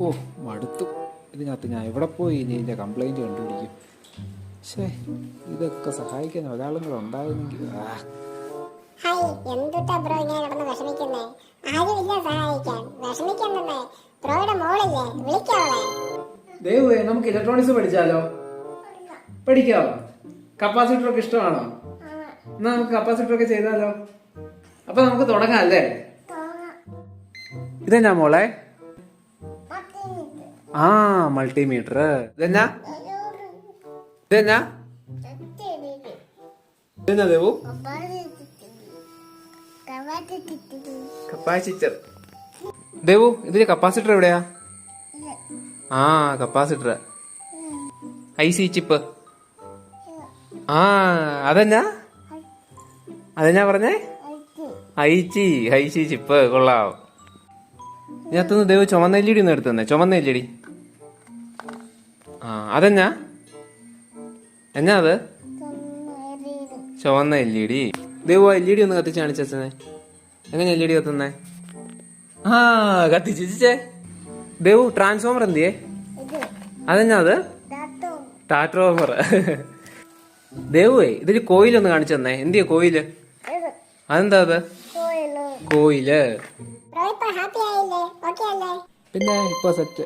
ഓ മടുത്തു. ഇതിനകത്ത് ഞാൻ എവിടെ പോയി? ഇനി ഇതിന്റെ കംപ്ലൈന്റ് കണ്ടുപിടിക്കും. പക്ഷേ ഇതൊക്കെ സഹായിക്കാൻ ഒരാളും കൂടെ ഉണ്ടായിരുന്നെങ്കിൽ ആ. ഹായ് എന്തുട്ടാ ബ്രോ ഇങ്ങനെ കിടന്ന് വിഷമിക്കുന്നേ? ആരുമില്ല സഹായിക്കാൻ. വിഷമിക്കുന്നേ ബ്രോയുടെ മോളില്ലേ? വിളിക്കാവളെ ദൈവമേ നമുക്ക് ഇലക്ട്രോണിക്സ് പഠിച്ചാലോ? പഠിക്കാവോ? കപ്പാസിറ്റർ ഒക്കെ ഇഷ്ടമാണോ? എന്നാ നമുക്ക് കപ്പാസിറ്റർ ഒക്കെ ചെയ്താലോ? അപ്പൊ നമുക്ക് തുടങ്ങാം അല്ലേ? ഇതെന്നാ മോളെ? ആ മൾട്ടിമീറ്റർ ഇതെന്നാ? ഇതെന്നാ? ഇതെന്നാ ദേവു? കപ്പാസിറ്റർ. ദേവു ഇതിന്റെ കപ്പാസിറ്റർ എവിടെയാ? ആ കപ്പാസിറ്റർ. I C chip. ആ അതെന്നാ? അതെന്നാ പറഞ്ഞേ? ഐച്ചി ഐസി ചിപ്പ്. കൊള്ളാം. ഇതിനകത്തുനിന്ന് ദേവ് ചുമന്ന ഡി ഒന്ന് എടുത്തു തന്നെ. ചുമന്ന ഡി. ആ അതെന്നാ? എന്നാ അത്? ചുവന്ന എൽ ഇ ഡി ദൈവ എൽ ഇ ഡി ഒന്ന് കത്തിച്ച് കാണിച്ചേ എങ്ങനെ എൽ ഇ ഡി കത്തുന്നേ? ആ കത്തിച്ചേ ദേവു ട്രാൻസ്ഫോമർ എന്തിയേ? അതെന്നാ അത്? ടാട്രോമർ ദേവുവേ ഇതിൽ കോയിലൊന്ന് കാണിച്ചു തന്നെ. എന്തിയാ കോയിൽ? അതെന്താ അത്? കോയിൽ. പിന്നെ ഇപ്പൊ സെറ്റ്